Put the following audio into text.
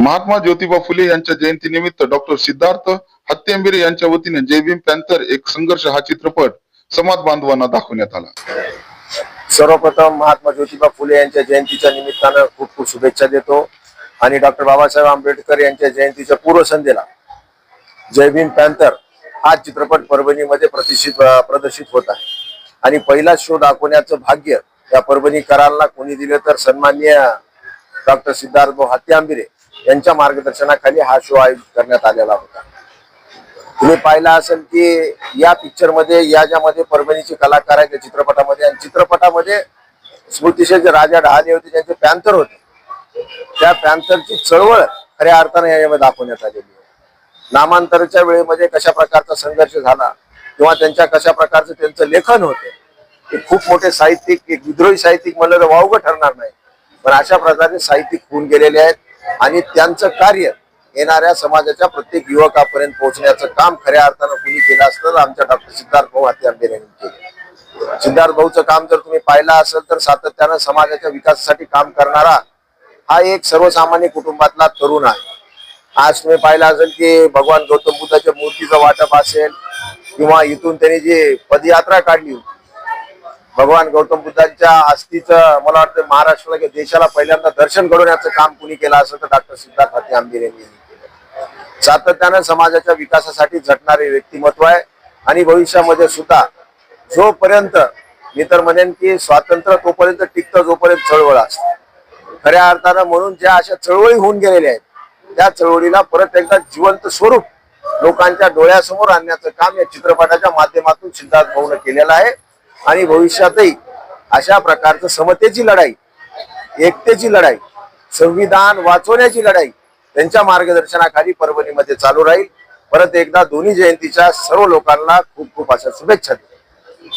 महात्मा ज्योतिबा फुले यांच्या जयंतीनिमित्त डॉक्टर सिद्धार्थ हत्यंबिरे यांच्या वतीने जय भीम पॅन्थर एक संघर्ष हा चित्रपट समाज बांधवांना दाखवण्यात आला. सर्वप्रथम महात्मा ज्योतिबा फुले यांच्या जयंतीच्या निमित्तानं खूप खूप शुभेच्छा देतो. आणि डॉक्टर बाबासाहेब आंबेडकर यांच्या जयंतीच्या पूर्वसंध्येला जय भीम पॅन्थर हा चित्रपट परभणीमध्ये प्रतिष्ठित प्रदर्शित होत आहे. आणि पहिला शो दाखवण्याचं भाग्य या परभणीकरांना कोणी दिलं तर सन्माननीय डॉक्टर सिद्धार्थ भाऊ हत्यांबिरे यांच्या मार्गदर्शनाखाली हा शो आयोजित करण्यात आलेला होता. तुम्ही पाहिला असेल की या पिक्चरमध्ये या ज्यामध्ये परभणीचे कलाकार आहेत त्या चित्रपटामध्ये आणि चित्रपटामध्ये स्मृतिशेष राजा डहाले होते ज्यांचे पॅन्थर होते. त्या पॅन्थरची चळवळ खऱ्या अर्थाने यामध्ये दाखवण्यात आलेली आहे. नामांतरच्या वेळेमध्ये कशा प्रकारचा संघर्ष झाला किंवा त्यांच्या कशा प्रकारचं त्यांचं लेखन होतं ते खूप मोठे साहित्यिक एक विद्रोही साहित्यिक म्हणलं तर वावगं ठरणार नाही. पण अशा प्रकारे साहित्यिक होऊन गेलेले आहेत. आणि त्यांचं कार्य येणाऱ्या समाजाच्या प्रत्येक युवकापर्यंत पोहोचण्याचं काम खऱ्या अर्थानं कुणी केलं असतं तर आमच्या डॉक्टर सिद्धार्थ भाऊ हाती आंबेर यांनी केलं. सिद्धार्थ भाऊचं काम जर तुम्ही पाहिलं असेल तर सातत्यानं समाजाच्या विकासासाठी काम करणारा हा एक सर्वसामान्य कुटुंबातला तरुण आहे. आज तुम्ही पाहिलं असेल की भगवान गौतम बुद्धाच्या मूर्तीचं वाटप असेल किंवा इथून त्यांनी जी पदयात्रा काढली होती भगवान गौतम बुद्धांच्या अस्थीचं मला वाटतं महाराष्ट्राला किंवा देशाला पहिल्यांदा दर्शन घडवण्याचं काम कुणी केलं असेल तर डॉक्टर सिद्धार्थ हाती आंबीर यांनी केलं. सातत्यानं समाजाच्या विकासासाठी झटणारे व्यक्तिमत्व आहे आणि भविष्यामध्ये सुद्धा जोपर्यंत मी तर म्हणेन की स्वातंत्र्य तोपर्यंत टिकतं जोपर्यंत चळवळ असते. खऱ्या अर्थानं म्हणून ज्या अशा चळवळी होऊन गेलेल्या आहेत त्या चळवळीला परत एकदा जिवंत स्वरूप लोकांच्या डोळ्यासमोर आणण्याचं काम या चित्रपटाच्या माध्यमातून सिद्धार्थ भाऊन केलेलं आहे. आणि भविष्यातही अशा प्रकारचं समतेची लढाई एकतेची लढाई संविधान वाचवण्याची लढाई त्यांच्या मार्गदर्शनाखाली परभणीमध्ये चालू राहील. परत एकदा दोन्ही जयंतीच्या सर्व लोकांना खूप खूप अशा शुभेच्छा